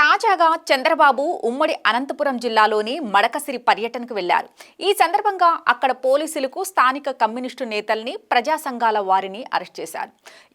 తాజాగా చంద్రబాబు ఉమ్మడి అనంతపురం జిల్లాలోని మడకసిరి పర్యటనకు వెళ్ళారు ఈ సందర్భంగా అక్కడ పోలీసులకు స్థానిక కమ్యూనిస్టు నేతల్ని ప్రజా సంఘాల వారిని అరెస్ట్ చేశారు.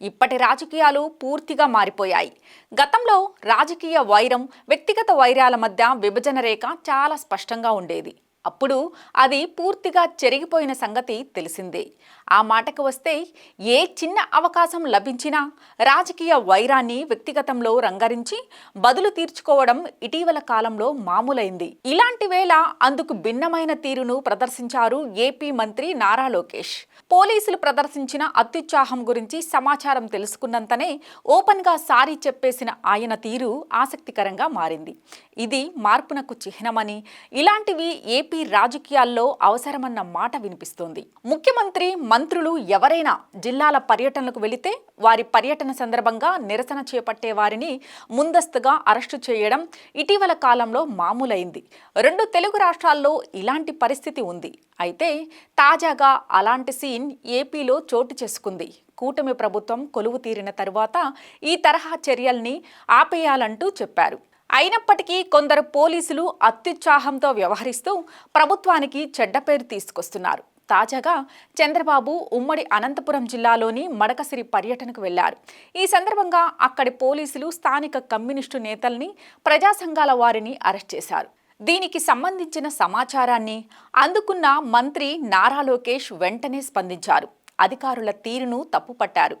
ఇప్పటి రాజకీయాలు పూర్తిగా మారిపోయాయి. గతంలో రాజకీయ వైరం వ్యక్తిగత వైరాల మధ్య విభజన రేఖ చాలా స్పష్టంగా ఉండేది. అప్పుడు అది పూర్తిగా చెరిగిపోయిన సంగతి తెలిసిందే. ఆ మాటకు వస్తే ఏ చిన్న అవకాశం లభించినా రాజకీయ వైరాన్ని వ్యక్తిగతంలో రంగరించి బదులు తీర్చుకోవడం ఇటీవల కాలంలో మామూలైంది. ఇలాంటి వేళ అందుకు భిన్నమైన తీరును ప్రదర్శించారు ఏపీ మంత్రి నారా లోకేష్. పోలీసులు ప్రదర్శించిన అత్యుత్సాహం గురించి సమాచారం తెలుసుకున్నంతనే ఓపెన్గా సారీ చెప్పేసిన ఆయన తీరు ఆసక్తికరంగా మారింది. ఇది మార్పునకు చిహ్నమని ఇలాంటివి ఏపీ రాజకీయాల్లో అవసరమన్న మాట వినిపిస్తోంది. ముఖ్యమంత్రి మంత్రులు ఎవరైనా జిల్లాల పర్యటనలకు వెళితే వారి పర్యటన సందర్భంగా నిరసన చేపట్టే వారిని ముందస్తుగా అరెస్టు చేయడం ఇటీవల కాలంలో మామూలైంది. రెండు తెలుగు రాష్ట్రాల్లో ఇలాంటి పరిస్థితి ఉంది. అయితే తాజాగా అలాంటి సీన్ ఏపీలో చోటు చేసుకుంది. కూటమి ప్రభుత్వం కొలువు తీరిన తరువాత ఈ తరహా చర్యల్ని ఆపేయాలంటూ చెప్పారు. అయినప్పటికీ కొందరు పోలీసులు అత్యుత్సాహంతో వ్యవహరిస్తూ ప్రభుత్వానికి చెడ్డ పేరు తీసుకొస్తున్నారు. తాజాగా చంద్రబాబు ఉమ్మడి అనంతపురం జిల్లాలోని మడకసిరి పర్యటనకు వెళ్ళారు. ఈ సందర్భంగా అక్కడి పోలీసులు స్థానిక కమ్యూనిస్టు నేతల్ని ప్రజా సంఘాల వారిని అరెస్ట్ చేశారు. దీనికి సంబంధించిన సమాచారాన్ని అందుకున్న మంత్రి నారా లోకేష్ వెంటనే స్పందించారు. అధికారుల తీరును తప్పుపట్టారు.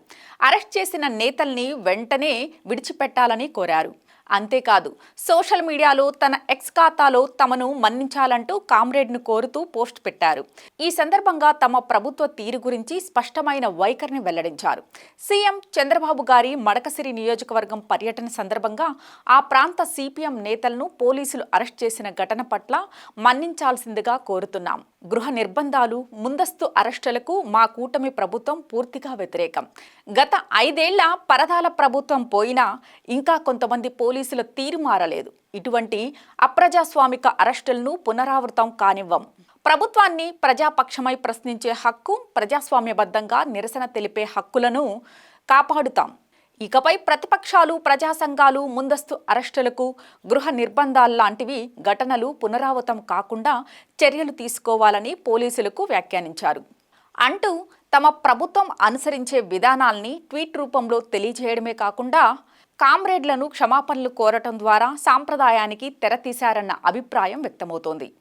అరెస్ట్ చేసిన నేతల్ని వెంటనే విడిచిపెట్టాలని కోరారు. అంతేకాదు సోషల్ మీడియాలో తన ఎక్స్ ఖాతాలో తమను మన్నించాలంటూ కామ్రేడ్ను కోరుతూ పోస్ట్ పెట్టారు. ఈ సందర్భంగా తమ ప్రభుత్వ తీరు గురించి స్పష్టమైన వైఖరిని వెల్లడించారు. సీఎం చంద్రబాబు గారి మడకసిరి నియోజకవర్గం పర్యటన సందర్భంగా ఆ ప్రాంత సిపిఎం నేతలను పోలీసులు అరెస్ట్ చేసిన ఘటన పట్ల మన్నించాల్సిందిగా కోరుతున్నాం. గృహ నిర్బంధాలు ముందస్తు అరెస్టులకు మా కూటమి ప్రభుత్వం పూర్తిగా వ్యతిరేకం. గత ఐదేళ్ళ పరదాల ప్రభుత్వం పోయినా ఇంకా కొంతమంది పోలీసుల తీరు మారలేదు. ఇటువంటి అప్రజాస్వామిక అరెస్టులను పునరావృతం కానివ్వం. ప్రభుత్వాన్ని ప్రజాపక్షమై ప్రశ్నించే హక్కు ప్రజాస్వామ్యబద్ధంగా నిరసన తెలిపే హక్కులను కాపాడుతాం. ఇకపై ప్రతిపక్షాలు ప్రజా సంఘాలు ముందస్తు అరెస్టులకు గృహ నిర్బంధాల్లాంటివి ఘటనలు పునరావృతం కాకుండా చర్యలు తీసుకోవాలని పోలీసులకు వ్యాఖ్యానించారు. అంటూ తమ ప్రభుత్వం అనుసరించే విధానాల్ని ట్వీట్ రూపంలో తెలియజేయడమే కాకుండా కామ్రేడ్లను క్షమాపణలు కోరటం ద్వారా సాంప్రదాయానికి తెరతీశారన్న అభిప్రాయం వ్యక్తమవుతోంది.